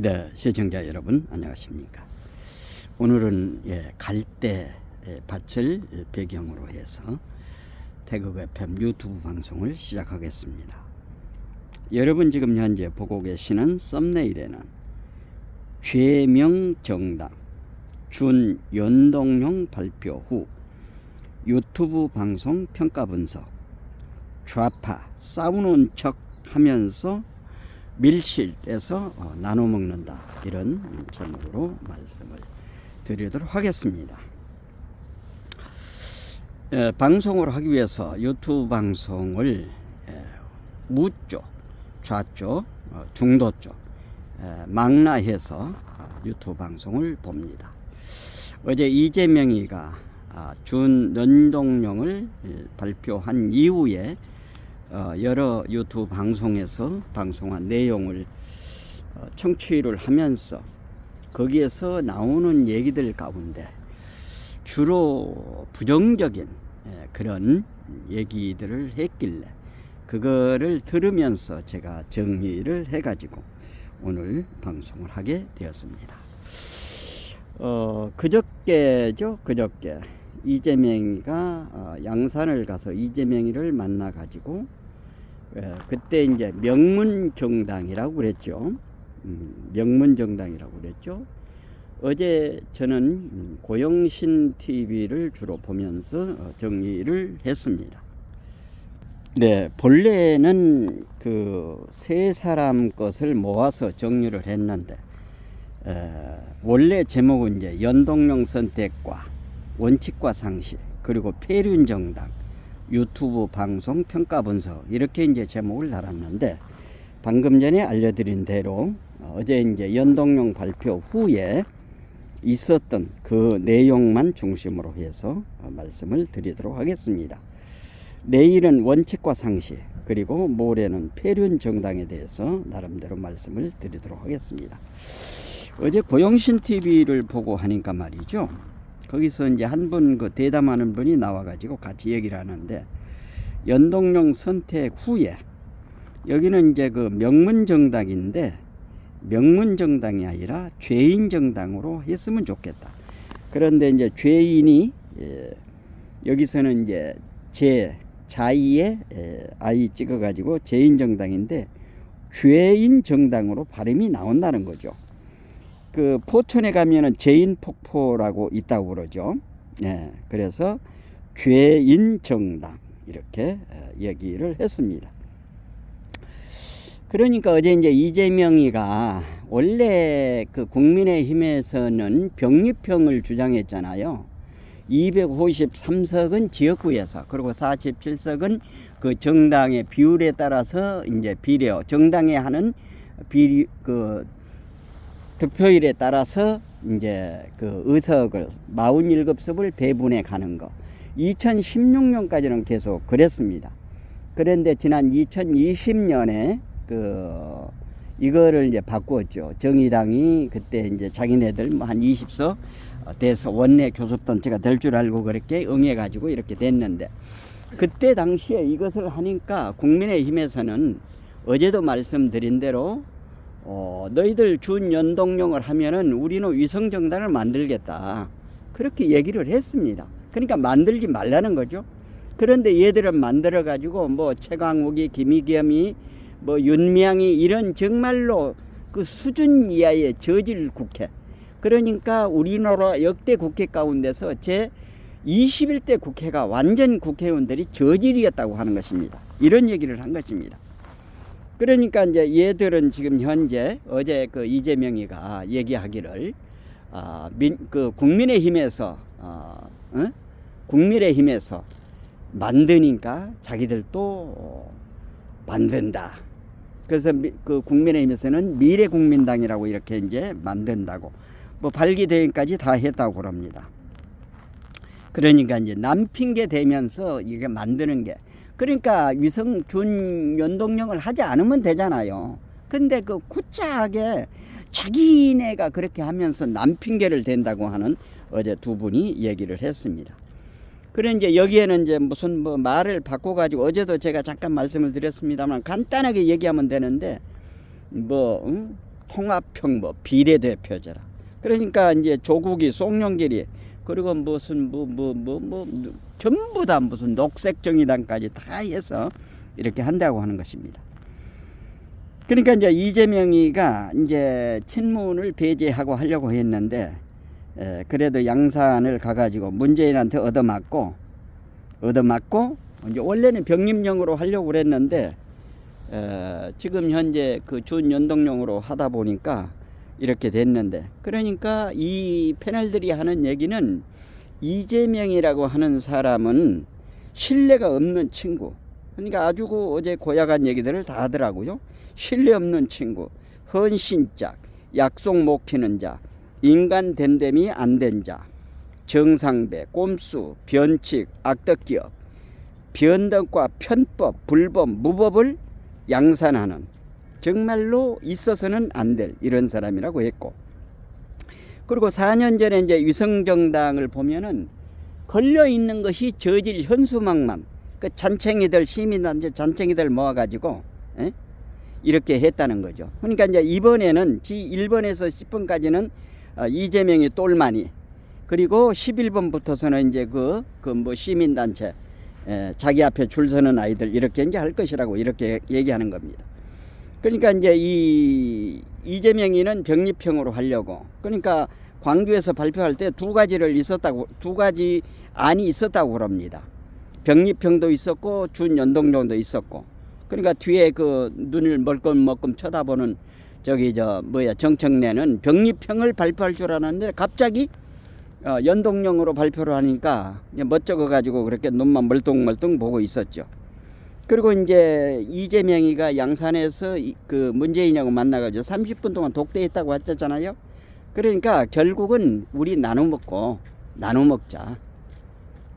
네, 시청자 여러분 안녕하십니까? 오늘은 예, 갈대 예, 밭을 배경으로 해서 태극 FM 유튜브 방송을 시작하겠습니다. 여러분 지금 현재 보고 계시는 썸네일에는 죄명 정당 준 연동형 발표 후 유튜브 방송 평가 분석 좌파 싸우는 척 하면서 밀실에서 어, 나눠 먹는다 이런 제목으로 말씀을 드리도록 하겠습니다. 에, 방송을 하기 위해서 유튜브 방송을 에, 우쪽, 좌쪽, 어, 중도 쪽 에, 망라해서 어, 유튜브 방송을 봅니다. 어제 이재명이가 아, 준 연동령을 에, 발표한 이후에 어, 여러 유튜브 방송에서 방송한 내용을 어, 청취를 하면서 거기에서 나오는 얘기들 가운데 주로 부정적인 예, 그런 얘기들을 했길래 그거를 들으면서 제가 정리를 해가지고 오늘 방송을 하게 되었습니다. 어, 그저께죠, 그저께 이재명이가 어, 양산을 가서 이재명이를 만나 가지고 예, 그때 이제 명문 정당이라고 그랬죠. 음, 명문 정당이라고 그랬죠. 어제 저는 음, 고영신 TV를 주로 보면서 어, 정리를 했습니다. 네, 본래는 그 세 사람 것을 모아서 정리를 했는데 에, 원래 제목은 이제 연동형 선택과 원칙과 상식 그리고 폐륜 정당 유튜브 방송 평가 분석 이렇게 이제 제목을 달았는데 방금 전에 알려드린 대로 어제 이제 연동형 발표 후에 있었던 그 내용만 중심으로 해서 말씀을 드리도록 하겠습니다. 내일은 원칙과 상식 그리고 모레는 폐륜 정당에 대해서 나름대로 말씀을 드리도록 하겠습니다. 어제 고영신 TV를 보고 하니까 말이죠. 거기서 이제 한 분 그 대담하는 분이 나와가지고 같이 얘기를 하는데 연동형 선택 후에 여기는 이제 그 명문 정당인데 명문 정당이 아니라 죄인 정당으로 했으면 좋겠다. 그런데 이제 죄인이 예, 여기서는 이제 제 자의에 예, 아이 찍어가지고 죄인 정당인데 죄인 정당으로 발음이 나온다는 거죠. 그 포천에 가면은 죄인 폭포라고 있다고 그러죠. 예, 그래서 죄인 정당 이렇게 어, 얘기를 했습니다. 그러니까 어제 이제 이재명이가 원래 그 국민의힘에서는 병립형을 주장했잖아요. 253석은 지역구에서 그리고 47석은 그 정당의 비율에 따라서 이제 비례 정당에 하는 비리 그 득표율에 따라서 이제 그 의석을 47석을 배분해 가는 거. 2016년까지는 계속 그랬습니다. 그런데 지난 2020년에 그 이거를 이제 바꾸었죠. 정의당이 그때 이제 자기네들 뭐 한 20석 돼서 원내 교섭단체가 될 줄 알고 그렇게 응해 가지고 이렇게 됐는데 그때 당시에 이것을 하니까 국민의힘에서는 어제도 말씀드린 대로 어, 너희들 준 연동령을 하면은 우리는 위성 정당을 만들겠다. 그렇게 얘기를 했습니다. 그러니까 만들지 말라는 거죠. 그런데 얘들은 만들어 가지고 뭐 최강욱이 김희겸이 뭐 윤미향이 이런 정말로 그 수준 이하의 저질 국회. 그러니까 우리나라 역대 국회 가운데서 제 21대 국회가 완전 국회의원들이 저질이었다고 하는 것입니다. 이런 얘기를 한 것입니다. 그러니까 이제 얘들은 지금 현재 어제 그 이재명이가 얘기하기를 아, 민, 그 국민의힘에서 어, 어? 국민의힘에서 만드니까 자기들도 어, 만든다. 그래서 미, 그 국민의힘에서는 미래국민당이라고 이렇게 이제 만든다고 뭐 발기대행까지 다 했다고 그럽니다. 그러니까 이제 남 핑계 대면서 이게 만드는 게 그러니까 위성 준 연동령을 하지 않으면 되잖아요. 근데 그 구차하게 자기네가 그렇게 하면서 남 핑계를 댄다고 하는 어제 두 분이 얘기를 했습니다. 그래 이제 여기에는 이제 무슨 뭐 말을 바꿔 가지고 어제도 제가 잠깐 말씀을 드렸습니다만 간단하게 얘기하면 되는데 뭐 응? 통합평법 비례대표제라. 그러니까 이제 조국이 송영길이 그리고 무슨 뭐 뭐 뭐뭐 전부 다 무슨 녹색 정의당까지 다 해서 이렇게 한다고 하는 것입니다. 그러니까 이제 이재명이가 이제 친문을 배제하고 하려고 했는데 에, 그래도 양산을 가가지고 문재인한테 얻어맞고 얻어맞고 이제 원래는 병립령으로 하려고 그랬는데 에, 지금 현재 그 준연동령으로 하다 보니까 이렇게 됐는데 그러니까 이 패널들이 하는 얘기는 이재명이라고 하는 사람은 신뢰가 없는 친구. 그러니까 아주 그 어제 고약한 얘기들을 다 하더라고요. 신뢰 없는 친구 헌신짝 약속 못 지키는 자 인간 됨됨이 안 된 자 정상배 꼼수 변칙 악덕기업 변덕과 편법 불법 무법을 양산하는 정말로 있어서는 안 될 이런 사람이라고 했고 그리고 4년 전에 이제 위성정당을 보면은 걸려 있는 것이 저질 현수막만 그 잔챙이들 시민단체 잔챙이들 모아가지고 에? 이렇게 했다는 거죠. 그러니까 이제 이번에는 지 1번에서 10번까지는 어, 이재명이 똘마니 그리고 11번부터서는 이제 그 그 뭐 시민단체 에, 자기 앞에 줄 서는 아이들 이렇게 이제 할 것이라고 이렇게 얘기하는 겁니다. 그러니까 이제 이 이재명이는 병립형으로 하려고 그러니까 광주에서 발표할 때 두 가지를 있었다고 두 가지 안이 있었다고 그럽니다. 병립형도 있었고 준연동령도 있었고 그러니까 뒤에 그 눈을 멀끔멀끔 쳐다보는 저기 저 뭐야 정청래는 병립형을 발표할 줄 알았는데 갑자기 어, 연동령으로 발표를 하니까 멋쩍어 가지고 그렇게 눈만 멀뚱멀뚱 보고 있었죠. 그리고 이제 이재명이가 양산에서 이- 그 문재인하고 만나가지고 30분 동안 독대했다고 했잖아요. 그러니까 결국은 우리 나눠 먹고 나눠 먹자.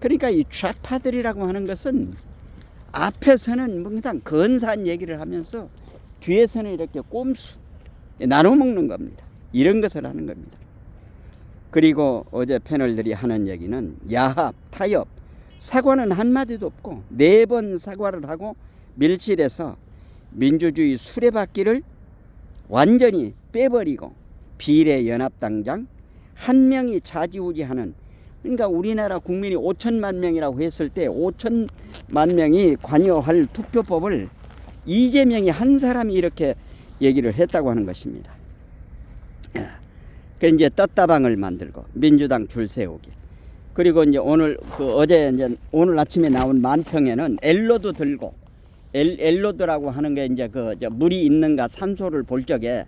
그러니까 이 좌파들이라고 하는 것은 앞에서는 뭐 그냥 근사한 얘기를 하면서 뒤에서는 이렇게 꼼수 나눠 먹는 겁니다. 이런 것을 하는 겁니다. 그리고 어제 패널들이 하는 얘기는 야합, 타협, 사과는 한마디도 없고 네 번 사과를 하고 밀실에서 민주주의 수레바퀴를 완전히 빼버리고 비례연합당장 한 명이 좌지우지하는 그러니까 우리나라 국민이 5천만 명이라고 했을 때 5천만 명이 관여할 투표법을 이재명이 한 사람이 이렇게 얘기를 했다고 하는 것입니다. 그 이제 떴다방을 만들고 민주당 줄 세우기. 그리고 이제 오늘 그 어제 이제 오늘 아침에 나온 만평에는 엘로드 들고 엘, 엘로드라고 하는 게 이제 그저 물이 있는가 산소를 볼 적에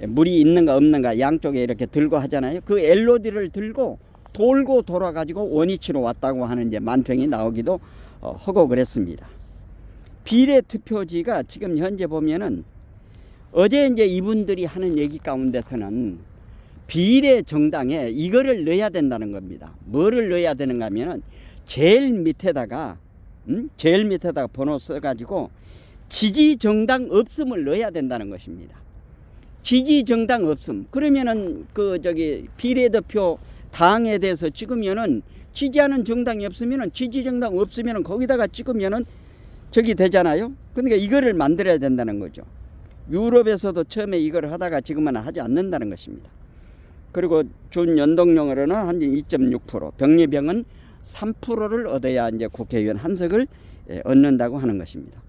물이 있는가 없는가 양쪽에 이렇게 들고 하잖아요. 그 엘로드를 들고 돌고 돌아 가지고 원위치로 왔다고 하는 이제 만평이 나오기도 어, 하고 그랬습니다. 비례 투표지가 지금 현재 보면은 어제 이제 이분들이 하는 얘기 가운데서는 비례 정당에 이거를 넣어야 된다는 겁니다. 뭐를 넣어야 되는가 하면은 제일 밑에다가 음? 제일 밑에다가 번호 써가지고 지지 정당 없음을 넣어야 된다는 것입니다. 지지 정당 없음. 그러면은 그 저기 비례대표 당에 대해서 찍으면은 지지하는 정당이 없으면은 지지 정당 없으면은 거기다가 찍으면은 저기 되잖아요. 그러니까 이거를 만들어야 된다는 거죠. 유럽에서도 처음에 이걸 하다가 지금은 하지 않는다는 것입니다. 그리고 준연동령으로는 한 2.6%, 병리병은 3%를 얻어야 이제 국회의원 한석을 예, 얻는다고 하는 것입니다.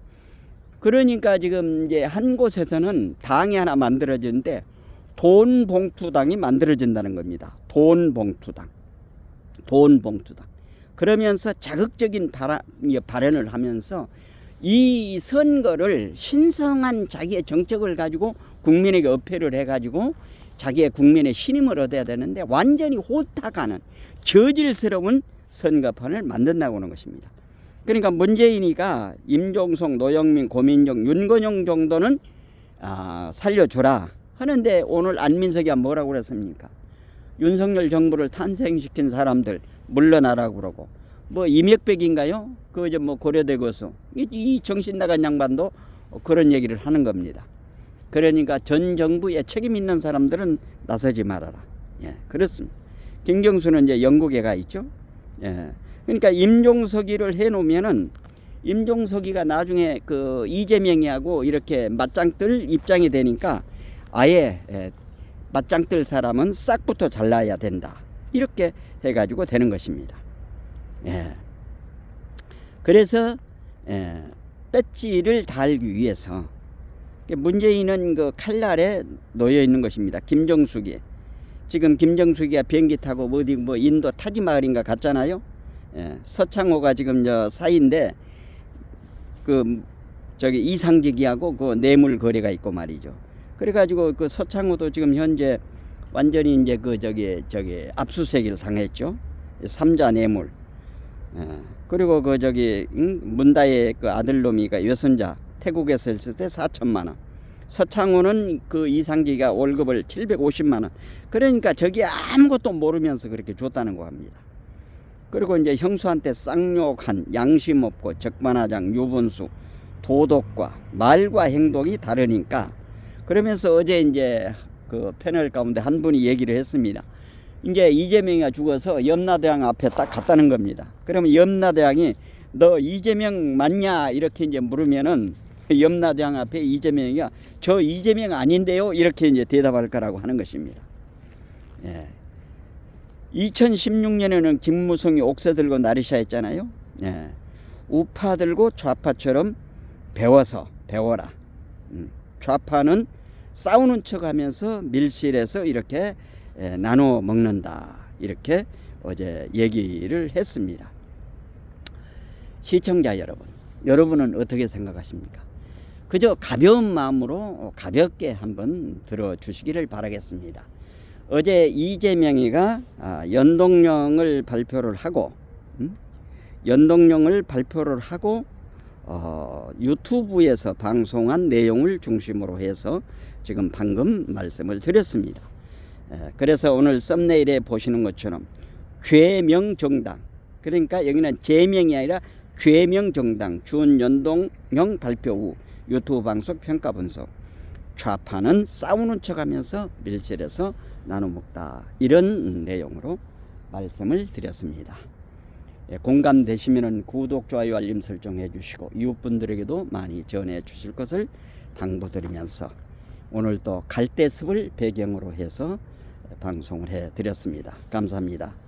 그러니까 지금 이제 한 곳에서는 당이 하나 만들어지는데 돈 봉투당이 만들어진다는 겁니다. 돈 봉투당. 돈 봉투당. 그러면서 자극적인 발언, 발언을 하면서 이 선거를 신성한 자기의 정책을 가지고 국민에게 어필을 해가지고 자기의 국민의 신임을 얻어야 되는데 완전히 호탁하는 저질스러운 선거판을 만든다고 하는 것입니다. 그러니까 문재인이가 임종석, 노영민, 고민정, 윤건영 정도는 아, 살려주라 하는데 오늘 안민석이가 뭐라고 그랬습니까? 윤석열 정부를 탄생시킨 사람들 물러나라고 그러고 뭐 이명백인가요? 그 이제 뭐 고려대 교수 이, 이 정신 나간 양반도 그런 얘기를 하는 겁니다. 그러니까 전 정부에 책임 있는 사람들은 나서지 말아라. 예, 그렇습니다. 김경수는 이제 영국에 가 있죠. 예. 그러니까 임종석이를 해놓으면은 임종석이가 나중에 그 이재명이하고 이렇게 맞짱 뜰 입장이 되니까 아예 에, 맞짱 뜰 사람은 싹부터 잘라야 된다. 이렇게 해가지고 되는 것입니다. 예. 그래서 예, 배지를 달기 위해서 문재인은 그 칼날에 놓여 있는 것입니다. 김정숙이 지금 김정숙이가 비행기 타고 어디 뭐 인도 타지 마을인가 갔잖아요. 예, 서창호가 지금 저 사이인데 그 저기 이상직이하고 그 뇌물 거래가 있고 말이죠. 그래가지고 그 서창호도 지금 현재 완전히 이제 그 저기 저기 압수수색을 당했죠. 삼자 뇌물. 예, 그리고 그 저기 응? 문다의 그 아들놈이가 외손자 태국에서 있을 때 4천만 원. 서창호는 그 이상기가 월급을 750만 원. 그러니까 저기 아무것도 모르면서 그렇게 줬다는 거 합니다. 그리고 이제 형수한테 쌍욕한 양심 없고 적반하장 유분수 도덕과 말과 행동이 다르니까 그러면서 어제 이제 그 패널 가운데 한 분이 얘기를 했습니다. 이제 이재명이가 죽어서 염라대왕 앞에 딱 갔다는 겁니다. 그러면 염라대왕이 너 이재명 맞냐 이렇게 이제 물으면은 염라대왕 앞에 이재명이가 저 이재명 아닌데요 이렇게 이제 대답할 거라고 하는 것입니다. 예. 2016년에는 김무성이 옥새 들고 나리샤 했잖아요. 예. 우파 들고 좌파처럼 배워서 배워라. 음. 좌파는 싸우는 척 하면서 밀실에서 이렇게 예, 나눠 먹는다. 이렇게 어제 얘기를 했습니다. 시청자 여러분, 여러분은 어떻게 생각하십니까? 그저 가벼운 마음으로 가볍게 한번 들어주시기를 바라겠습니다. 어제 이재명이가 아, 연동령을 발표를 하고 음? 연동령을 발표를 하고 어, 유튜브에서 방송한 내용을 중심으로 해서 지금 방금 말씀을 드렸습니다. 에, 그래서 오늘 썸네일에 보시는 것처럼 죄명 정당 그러니까 여기는 제명이 아니라 죄명 정당 준연동형 발표 후 유튜브 방송 평가 분석 좌파는 싸우는 척하면서 밀실에서 나눠 먹다 이런 내용으로 말씀을 드렸습니다. 예, 공감되시면 구독, 좋아요, 알림 설정해 주시고 이웃분들에게도 많이 전해 주실 것을 당부드리면서 오늘 또 갈대숲을 배경으로 해서 방송을 해 드렸습니다. 감사합니다.